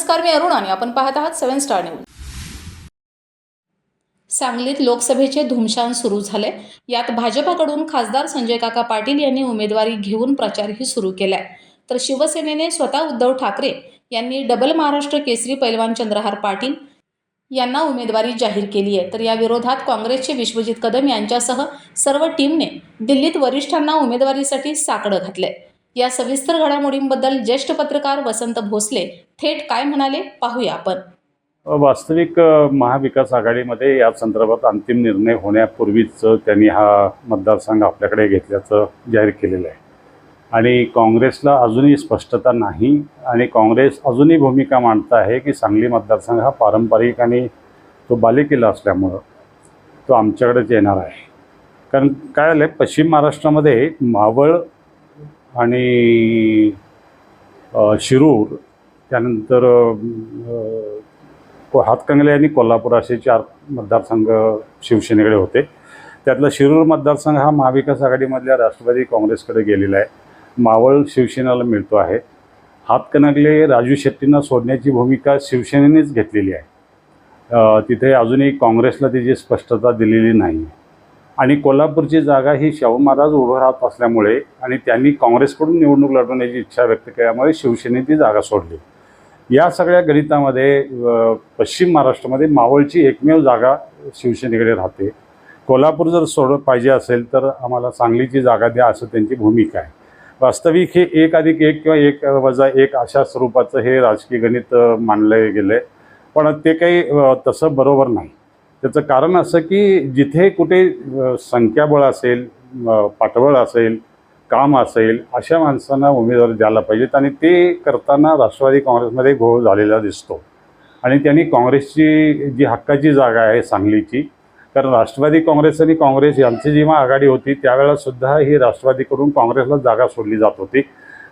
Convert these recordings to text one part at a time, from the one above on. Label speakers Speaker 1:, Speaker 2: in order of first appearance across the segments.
Speaker 1: नमस्कार मी अरुण आणि आपण पाहत आहात सेवन स्टार न्यूज. सांगलीत लोकसभेचे धुमशान सुरू झाले. यात भाजपाकडून खासदार संजय काका पाटील यांनी उमेदवारी घेऊन प्रचारही सुरू केलाय. तर शिवसेनेने स्वतः उद्धव ठाकरे यांनी डबल महाराष्ट्र केसरी पैलवान चंद्रहार पाटील यांना उमेदवारी जाहीर केली आहे. तर या विरोधात काँग्रेसचे विश्वजित कदम यांच्यासह सर्व टीमने दिल्लीत वरिष्ठांना उमेदवारीसाठी साकडं घातलंय. या सविस्तर घडामोडींबद्दल ज्येष्ठ पत्रकार वसंत भोसले थेट काय म्हणाले पाहूया आपण.
Speaker 2: वास्तविक महाविकास आघाडीमध्ये या संदर्भात अंतिम निर्णय होण्यापूर्वीच त्यांनी हा मतदारसंघ आपल्याकडे घेतल्याचं जाहीर केलेलं आहे. आणि काँग्रेसला अजूनही स्पष्टता नाही आणि काँग्रेस अजूनही भूमिका मांडत आहे की सांगली मतदारसंघ हा पारंपरिक आणि तो बालेकिल्ला असल्यामुळं तो आमच्याकडेच येणार आहे. कारण काय झालं आहे पश्चिम महाराष्ट्रामध्ये मावळ आणि शिरूर त्यानंतर हातकंगले आणि कोल्हापूर असे चार मतदारसंघ शिवसेनेकडे होते. त्यातला शिरूर मतदारसंघ हा महाविकास आघाडीमधल्या राष्ट्रवादी काँग्रेसकडे गेलेला आहे. मावळ शिवसेनेला मिळतो आहे. हातकणंगले राजू शेट्टींना सोडण्याची भूमिका शिवसेनेनेच घेतलेली आहे. तिथे अजूनही काँग्रेसला त्याची स्पष्टता दिलेली नाही आणि कोल्हापूरची जागा ही शाहू महाराज उभं राहत असल्यामुळे आणि त्यांनी काँग्रेसकडून निवडणूक लढवण्याची इच्छा व्यक्त केल्यामुळे शिवसेनेने ती जागा सोडली. या सगळ्या गणितामध्ये पश्चिम महाराष्ट्रामध्ये मावळची एकमेव जागा शिवसेनेकडे राहते. कोल्हापूर जर सोड पाहिजे असेल तर आम्हाला सांगलीची जागा द्या असं त्यांची भूमिका आहे. वास्तविक हे एक अधिक एक किंवा एक वजा एक अशा स्वरूपाचं हे राजकीय गणित मानलं गेलं. आहे पण ते काही तसं बरोबर नाही. त्याचं कारण असं की जिथे कुठे संख्याबळ असेल पाठबळ असेल काम असेल अशा माणसांना उमेदवार द्यायला पाहिजेत आणि ते करताना राष्ट्रवादी काँग्रेसमध्ये घोळ झालेला दिसतो. आणि त्यांनी काँग्रेसची जी हक्काची जागा आहे सांगलीची कारण राष्ट्रवादी काँग्रेस आणि काँग्रेस यांची जेव्हा आघाडी होती त्यावेळेलासुद्धा ही राष्ट्रवादीकडून काँग्रेसला जागा सोडली जात होती.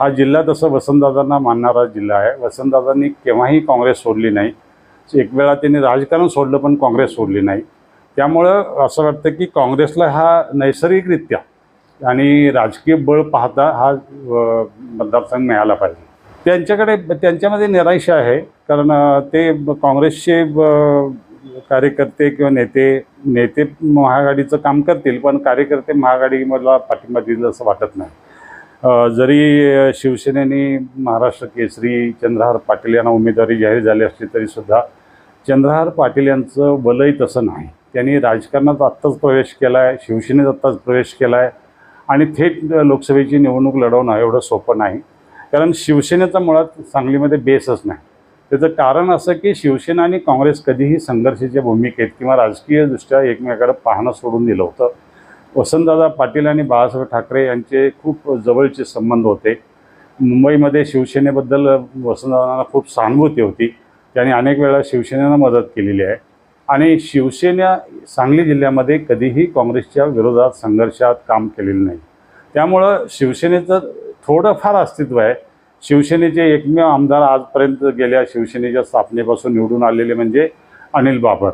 Speaker 2: हा जिल्हा तसं वसंतदादांना मानणारा जिल्हा आहे. वसंतदादांनी केव्हाही काँग्रेस सोडली नाही. एक वेळा त्यांनी राजकारण सोडलं पण काँग्रेस सोडली नाही. त्यामुळं असं वाटतं की काँग्रेसला हा नैसर्गिकरित्या आणि राजकीय बळ पाहता हा मतदारसंघ मिळाला पाहिजे. त्यांच्याकडे त्यांच्यामध्ये निराश आहे कारण ते काँग्रेसचे ब- कार्यकर्ते किंवा नेते नेते महाआघाडीचं काम करतील पण कार्यकर्ते महाआघाडीमधला पाठिंबा देईल असं वाटत नाही. जरी शिवसेनेने महाराष्ट्र केसरी चंद्रहार पाटील यांना उमेदवारी जाहीर झाली असली तरीसुद्धा चंद्रहार पाटील यांचं बलही तसं नाही. त्यांनी राजकारणात आत्ताच प्रवेश केला आहे शिवसेनेत आत्ताच प्रवेश केला आहे आणि थेट लोकसभेची निवडणूक लढवणं एवढं सोपं नाही. कारण शिवसेनेचा मुळात सांगलीमध्ये बेसच नाही. त्याचं कारण असं की शिवसेना आणि काँग्रेस कधीही संघर्षाच्या भूमिकेत किंवा राजकीयदृष्ट्या एकमेकाकडे पाहणं सोडून दिलं होतं. वसंतदादा पाटील आणि बाळासाहेब ठाकरे यांचे खूप जवळचे संबंध होते. मुंबईमध्ये शिवसेनेबद्दल वसंतदादांना खूप सहानुभूती होती. त्यांनी अनेक वेळा शिवसेनेनं मदत केलेली आहे. आणि शिवसेना सांगली जिल्ह्यामध्ये कधीही काँग्रेसच्या विरोधात संघर्षात काम केलेलं नाही. त्यामुळं शिवसेनेचं थोडंफार अस्तित्व आहे. शिवसेनेचे एकमेव आमदार आजपर्यंत गेल्या शिवसेनेच्या स्थापनेपासून निवडून आलेले म्हणजे अनिल बाबर.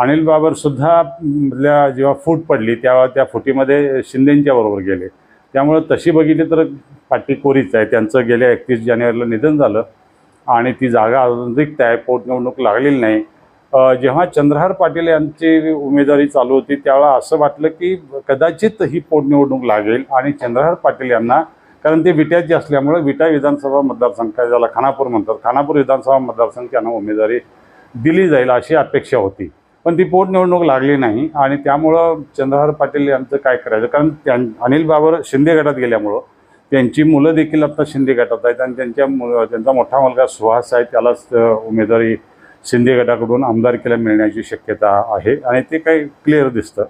Speaker 2: अनिल बाबरसुद्धा मधल्या जेव्हा फूट पडली तेव्हा त्या फुटीमध्ये शिंदेंच्या बरोबर गेले. त्यामुळं तशी बघितली तर पाठी कोरीच आहे. त्यांचं गेल्या एकतीस जानेवारीला निधन झालं आणि ती जागा अजून रिक्त आहे. पोटनिवडणूक लागलेली नाही. जेव्हा चंद्रहार पाटील यांची उमेदवारी चालू होती त्यावेळेला असं वाटलं की कदाचित ही पोटनिवडणूक लागेल आणि चंद्रहार पाटील यांना कारण ते विट्याचे असल्यामुळे विटा विधानसभा मतदारसंघ काय ज्याला खानापूर म्हणतात. खानापूर विधानसभा मतदारसंघ त्यांना उमेदवारी दिली जाईल अशी अपेक्षा होती. पण ती पोटनिवडणूक लागली नाही आणि त्यामुळं चंद्रहार पाटील यांचं काय करायचं? कारण त्यां अनिल बाबर शिंदे गटात गेल्यामुळं त्यांची मुलं देखील आता शिंदे गटात आहेत आणि त्यांच्या मु त्यांचा मोठा मुलगा सुहास आहे त्यालाच उमेदवारी शिंदे गटाकडून आमदारकीला मिळण्याची शक्यता आहे आणि ते काही क्लिअर दिसतं.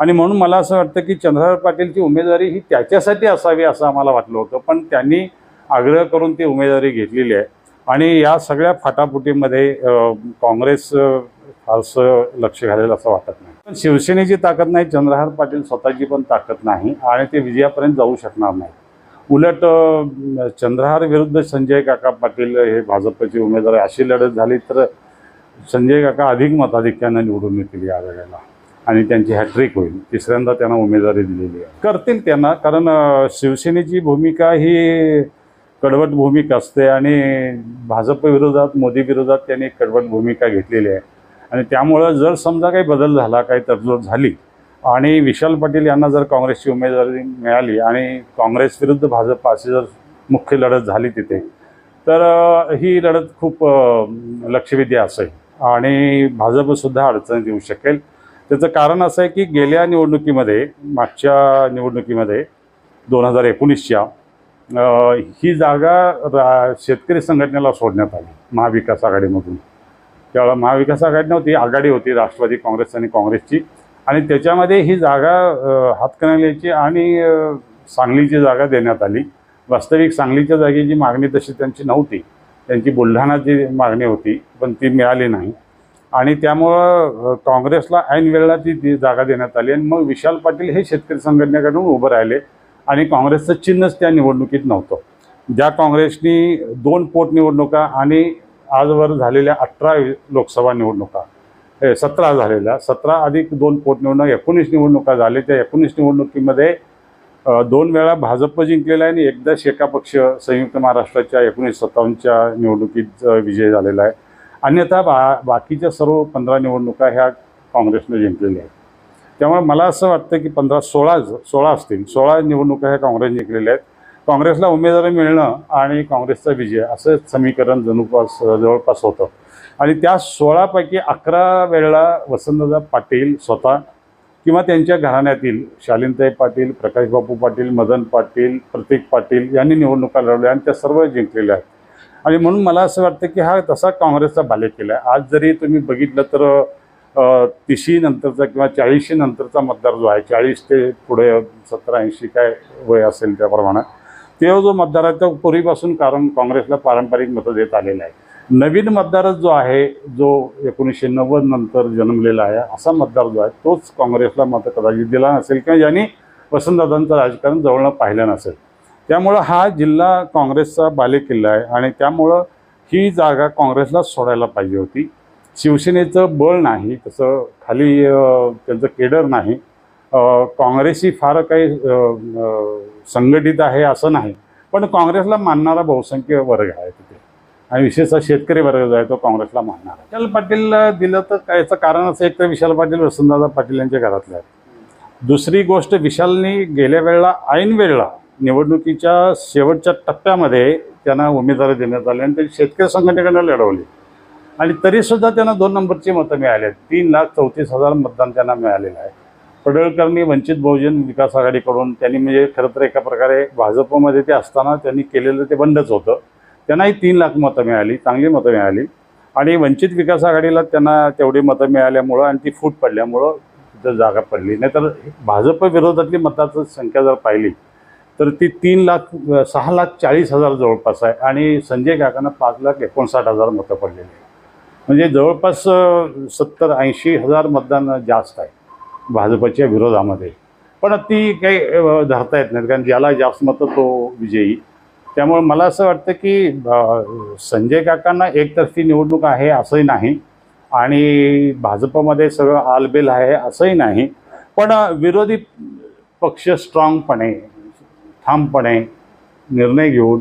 Speaker 2: आणि म्हणून मला असं वाटतं की चंद्रहार पाटीलची उमेदवारी ही त्याच्यासाठी असावी असं आम्हाला वाटलं होतं. पण त्यांनी आग्रह करून ती उमेदवारी घेतलेली आहे. आणि या सगळ्या फाटाफुटीमध्ये काँग्रेस फारसं लक्ष घालेल असं वाटत नाही. पण शिवसेनेची ताकद नाही चंद्रहार पाटील स्वतःची पण ताकद नाही आणि ते विजयापर्यंत जाऊ शकणार नाही. उलट चंद्रहार विरुद्ध संजय काका पाटील हे भाजपचे उमेदवार आहे. अशी लढत झाली तर संजय काका अधिक मताधिक्यानं निवडून येतील या वेळेला. आणि त्यांची हॅट्रिक होईल. तिसऱ्यांदा त्यांना उमेदवारी दिलेली आहे. करतील त्यांना कारण शिवसेनेची भूमिका ही कडवट भूमिका असते आणि भाजप विरोधात मोदी विरोधात त्यांनी कडवट भूमिका घेतलेली आहे. आणि त्यामुळं जर समजा काही बदल झाला काही तडजोड झाली आणि विशाल पाटील यांना जर काँग्रेसची उमेदवारी मिळाली आणि काँग्रेस विरुद्ध भाजप अशी जर मुख्य लढत झाली तिथे तर ही लढत खूप लक्षवेधी असेल आणि भाजपसुद्धा अडचणीत येऊ शकेल. त्याचं कारण असं आहे की गेल्या निवडणुकीमध्ये मागच्या निवडणुकीमध्ये दोन हजार एकोणीसच्या ही जागा रा शेतकरी संघटनेला सोडण्यात आली महाविकास आघाडीमधून. त्यावेळेला महाविकास आघाडी नव्हती आघाडी होती राष्ट्रवादी काँग्रेस आणि काँग्रेसची. आणि त्याच्यामध्ये ही जागा अ, हातकणंगल्याची आणि सांगलीची जागा देण्यात आली. वास्तविक सांगलीच्या जागेची मागणी तशी त्यांची नव्हती. त्यांची बुलढाणाची मागणी होती पण ती मिळाली नाही. आणि त्यामुळं काँग्रेसला ऐन वेळेला ती जागा देण्यात आली आणि मग विशाल पाटील हे शेतकरी संघटनेकडून उभं राहिले. आणि काँग्रेसचं चिन्हच त्या निवडणुकीत नव्हतं. ज्या काँग्रेसनी दोन पोटनिवडणुका आणि आजवर झालेल्या अठरा लोकसभा निवडणुका हे सतरा झालेल्या सतरा अधिक दोन पोटनिवडणूक एकोणीस निवडणुका झाल्या त्या एकोणीस निवडणुकीमध्ये दोन वेळा भाजप जिंकलेला आहे आणि एकदा शेका पक्ष संयुक्त महाराष्ट्राच्या एकोणीस सत्तावन्नच्या निवडणुकीत विजय झालेला आहे. अन्यथा बा बाकीच्या सर्व पंधरा निवडणुका ह्या काँग्रेसने जिंकलेल्या आहेत. त्यामुळे मला असं वाटतं की पंधरा सोळा सोळा असतील सोळा निवडणुका ह्या काँग्रेस जिंकलेल्या आहेत. काँग्रेसला उमेदवारी मिळणं आणि काँग्रेसचा विजय असं समीकरण जणूपास जवळपास होतं. आणि त्या सोळापैकी अकरा वेळेला वसंतदादा पाटील स्वतः किंवा त्यांच्या घराण्यातील शालिनताई पाटील प्रकाशबापू पाटील मदन पाटील प्रतीक पाटील यांनी निवडणुका लढवल्या आणि त्या सर्व जिंकलेल्या आहेत. आणि म्हणून मला असं वाटतं की हा तसा काँग्रेसचा बालेकिल्ला आहे. आज जरी तुम्ही बघितलं तर तिशी नंतरचा किंवा चाळीसशी नंतरचा मतदार जो आहे चाळीस ते पुढे सतरा ऐंशी काय वय असेल त्याप्रमाणे तो जो मतदार आहे तो पूर्वीपासून कारण काँग्रेसला पारंपरिक मतं देत आलेला आहे. नवीन मतदारच जो आहे जो एकोणीसशे नव्वद नंतर जन्मलेला आहे असा मतदार जो आहे तोच काँग्रेसला मतं कदाचित दिला नसेल किंवा ज्यांनी वसंतदादांचं राजकारण जवळनं पाहिलं नसेल. त्यामुळं हा जिल्हा काँग्रेसचा बालेकिल्ला आहे आणि त्यामुळं ही जागा काँग्रेसला सोडायला पाहिजे होती. शिवसेनेचं बळ नाही तसं खाली त्यांचं केडर नाही. काँग्रेसही फार काही संघटित आहे असं नाही. पण काँग्रेसला मानणारा बहुसंख्य वर्ग आहे तिथे. आणि विशेषतः शेतकरी वर्ग जो आहे तो काँग्रेसला मानणार विशाल पाटील दिलं तर काय याचं कारण असं एक तर विशाल पाटील वसंतदादा पाटील यांच्या घरातले आहेत. दुसरी गोष्ट विशालनी गेल्या वेळेला ऐन वेळेला निवडणुकीच्या शेवटच्या टप्प्यामध्ये त्यांना उमेदवारी देण्यात आली आणि ते शेतकरी संघटनेकडनं लढवली. आणि तरीसुद्धा त्यांना दोन नंबरची मतं मिळाली आहेत. तीन लाख चौतीस हजार मतदान त्यांना मिळालेलं आहे. पडळकरनी वंचित बहुजन विकास आघाडीकडून त्यांनी म्हणजे खरं तर एका प्रकारे भाजपमध्ये ते असताना त्यांनी केलेलं ते बंडच होतं. त्यांनाही तीन लाख मतं मिळाली चांगली मतं मिळाली. आणि वंचित विकास आघाडीला त्यांना तेवढी मतं मिळाल्यामुळं आणि ती फूट पडल्यामुळं तिथं जागा पडली. नाहीतर भाजप विरोधातली मताची संख्या जर पाहिली तर ती तीन लाख सहा लाख चाळीस हजार जवळपास आहे. आणि संजय काकांना पाच लाख एकोणसाठ हजार मतं पडलेली आहे म्हणजे जवळपास सत्तर ऐंशी हजार मतदान जास्त आहे भाजपच्या विरोधामध्ये. पण ती काही धरता येत नाहीत. कारण ज्याला जास्त मतं तो विजयी. त्यामुळे मला असं वाटतं की संजय काकांना एकतर्फी निवडणूक आहे असंही नाही. आणि भाजपमध्ये सगळं आलबेल आहे असंही नाही. पण विरोधी पक्ष स्ट्रॉंगपणे ठामपणे निर्णय घेऊन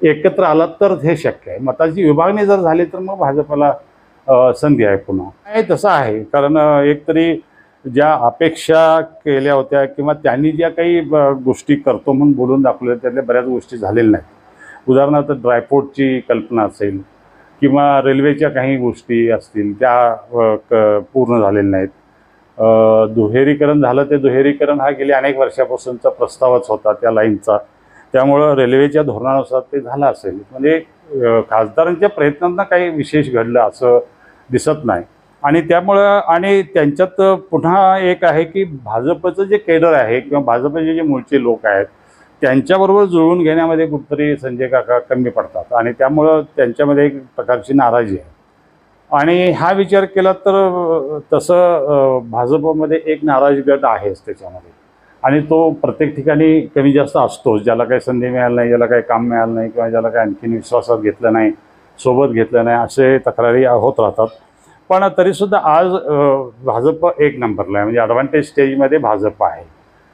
Speaker 2: एकत्र आला तर हे शक्य आहे. मताची विभागणी जर झाली तर मग भाजपला संधी आहे पुन्हा. आहे तसं आहे. कारण एकतरी ज्या अपेक्षा केल्या होत्या किंवा त्यांनी ज्या काही गोष्टी करतो म्हणून बोलून दाखवल्या त्यातल्या बऱ्याच गोष्टी झालेल्या नाहीत. उदाहरणार्थ ड्रायपोर्टची कल्पना असेल किंवा रेल्वेच्या काही गोष्टी असतील त्या क पूर्ण झालेल्या नाहीत. दुहेरीकरण झालं ते दुहेरीकरण हा गेल्या अनेक वर्षापासूनचा प्रस्तावच होता त्या लाईनचा. त्यामुळं रेल्वेच्या धोरणानुसार ते झालं असेल. म्हणजे खासदारांच्या प्रयत्नांना काही विशेष घडलं असं दिसत नाही. आणि त्यामुळं आणि त्यांच्यात पुन्हा एक आहे की भाजपचं जे केडर आहे किंवा भाजपचे जे मूळचे लोक आहेत त्यांच्याबरोबर जुळवून घेण्यामध्ये कुठतरी संजय काका कमी पडतात. आणि त्यामुळं त्यांच्यामध्ये एक प्रकारची नाराजी आहे. आणि हा विचार केला तर तसं भाजपमध्ये एक नाराज गट आहेच त्याच्यामध्ये. आणि तो प्रत्येक ठिकाणी कमी जास्त असतोच. ज्याला काही संधी मिळाली नाही ज्याला काही काम मिळालं नाही किंवा ज्याला काही आणखीन विश्वासात घेतलं नाही सोबत घेतलं नाही असे तक्रारी होत राहतात. पण तरीसुद्धा आज भाजप एक नंबरला आहे. म्हणजे ॲडव्हान्टेज स्टेजमध्ये भाजप आहे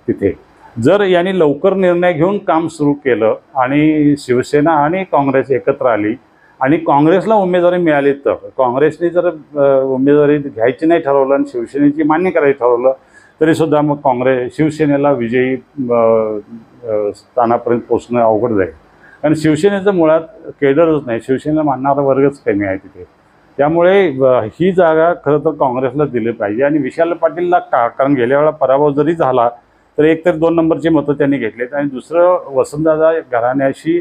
Speaker 2: तिथे. जर यांनी लवकर निर्णय घेऊन काम सुरू केलं आणि शिवसेना आणि काँग्रेस एकत्र आली आणि काँग्रेसला उमेदवारी मिळाली तर काँग्रेसने जर उमेदवारी घ्यायची नाही ठरवलं आणि शिवसेनेची मान्य करायची ठरवलं तरीसुद्धा मग काँग्रेस शिवसेनेला विजयी स्थानापर्यंत पोचणं अवघड जाईल. कारण शिवसेनेचं मुळात केडरच नाही. शिवसेनेला मानणारा वर्गच कमी आहे तिथे. त्यामुळे ही जागा खरं तर काँग्रेसला दिली पाहिजे. आणि विशाल पाटीलला का कारण गेल्या वेळा पराभव जरी झाला तर एकतर दोन नंबरची मतं त्यांनी घेतलेत. आणि दुसरं वसंतदादा घराण्याशी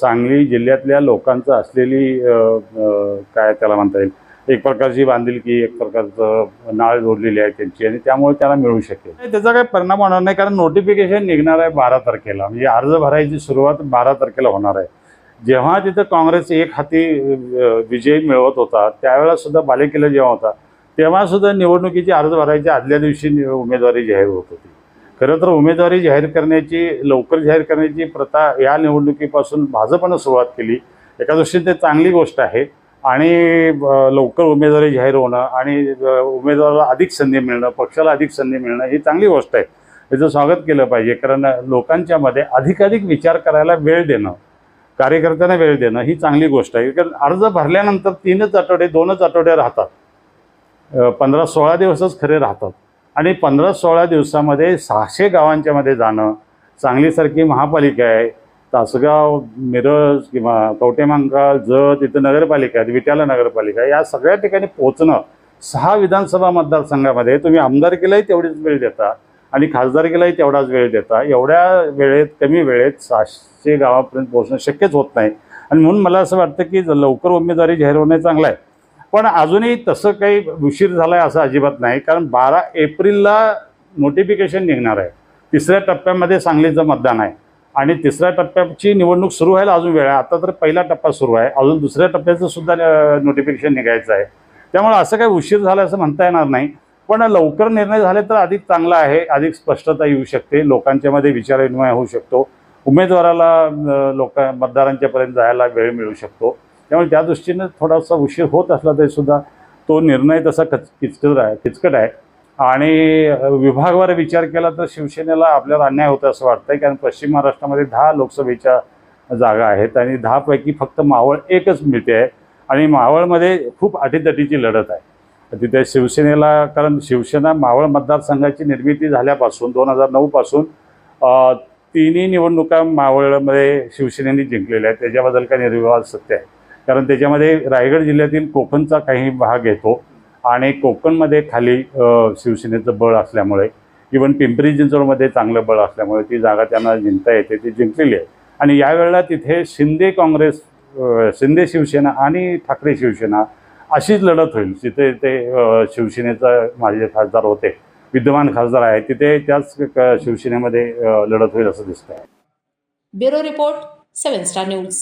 Speaker 2: सांगली जिल्ह्यातल्या लोकांचं असलेली काय त्याला म्हणता येईल? एक प्रकारची बांधिलकी एक प्रकारचं नाळ जोडलेली आहे त्यांची आणि त्यामुळे त्याला मिळू शकेल. त्याचा काही परिणाम होणार नाही कारण नोटिफिकेशन निघणार आहे बारा तारखेला. म्हणजे अर्ज भरायची सुरुवात बारा तारखेला होणार आहे. जेव्हा तिथं काँग्रेस एक हाती विजय मिळवत होता त्यावेळेला सुद्धा बालेकिल्ला जेव्हा होता तेव्हा सुद्धा निवडणुकीची अर्ज भरायच्या आदल्या दिवशी उमेदवारी जाहीर होत होती. खरं तर उमेदवारी जाहीर करण्याची लवकर जाहीर करण्याची प्रथा या निवडणुकीपासून भाजपनं सुरुवात केली. एका दृष्टीने ते चांगली गोष्ट आहे. आणि लवकर उमेदवारी जाहीर होणं आणि उमेदवाराला अधिक संधी मिळणं पक्षाला अधिक संधी मिळणं ही चांगली गोष्ट आहे. याचं स्वागत केलं पाहिजे कारण लोकांच्यामध्ये अधिकाधिक विचार करायला वेळ देणं कार्यकर्त्यांना वेळ देणं ही चांगली गोष्ट आहे. कारण अर्ज भरल्यानंतर तीनच आठवडे दोनच आठवडे राहतात. पंधरा सोळा दिवसच खरे राहतात. आणि पंधरा सोळा दिवसामध्ये सहाशे गावांच्यामध्ये जाणं सांगलीसारखी महापालिका आहे. तासगाव मिरज किंवा कवटेमांकाळ जत इथं नगरपालिका आहेत विट्याला नगरपालिका या सगळ्या ठिकाणी पोहोचणं सहा विधानसभा मतदारसंघामध्ये तुम्ही आमदारकीलाही तेवढीच वेळ देता आणि खासदारकीलाही तेवढाच वेळ देता. एवढ्या वेळेत कमी वेळेत सहाशे गावापर्यंत पोहोचणं शक्यच होत नाही. आणि म्हणून मला असं वाटतं की लवकर उमेदवारी जाहीर होणे चांगलं आहे. पण अजूनही तसं काही उशीर झाला आहे असं अजिबात नाही. कारण बारा एप्रिलला नोटिफिकेशन निघणार आहे. तिसऱ्या टप्प्यामध्ये सांगलीचं मतदान आहे. आणि तिसऱ्या टप्प्याची निवडणूक सुरू व्हायला अजून वेळ आहे. आता तर पहिला टप्पा सुरू आहे. अजून दुसऱ्या टप्प्याचं सुद्धा नोटिफिकेशन निघायचं आहे. त्यामुळे असं काही उशीर झाला असं म्हणता येणार नाही. पण लवकर निर्णय झाले तर अधिक चांगला आहे. अधिक स्पष्टता येऊ शकते. लोकांच्यामध्ये विचारविनिमय होऊ शकतो. उमेदवाराला लोक मतदारांच्यापर्यंत जायला वेळ मिळू शकतो. त्यामुळे त्या दृष्टीनं थोडासा उशीर होत असला तरी सुद्धा तो निर्णय तसा कच किचकट आहे किचकट आहे. आणि विभागवार विचार केला तर शिवसेनेला आपल्याला अन्याय होतं असं वाटतंय. कारण पश्चिम महाराष्ट्रामध्ये दहा लोकसभेच्या जागा आहेत आणि दहापैकी फक्त मावळ एकच मिळते आहे. आणि मावळमध्ये खूप अटीतटीची लढत आहे. तिथे शिवसेनेला कारण शिवसेना मावळ मतदारसंघाची निर्मिती झाल्यापासून दोन हजार नऊपासून तिन्ही निवडणुका मावळमध्ये शिवसेनेने जिंकलेल्या आहेत. त्याच्याबद्दल काही निर्विवाद सत्य आहे. कारण त्याच्यामध्ये रायगड जिल्ह्यातील कोकणचा काही भाग येतो. आणि कोकणमध्ये खाली शिवसेनेचं बळ असल्यामुळे इवन पिंपरी चिंचवडमध्ये चांगलं बळ असल्यामुळे ती जागा त्यांना जिंकता येते ती जिंकलेली आहे. आणि यावेळेला तिथे शिंदे काँग्रेस शिंदे शिवसेना आणि ठाकरे शिवसेना अशीच लढत होईल. जिथे ते शिवसेनेचा माझे खासदार होते विद्यमान खासदार आहे तिथे त्याच शिवसेनेमध्ये लढत होईल असं दिसतंय.
Speaker 1: Bureau report seven star news.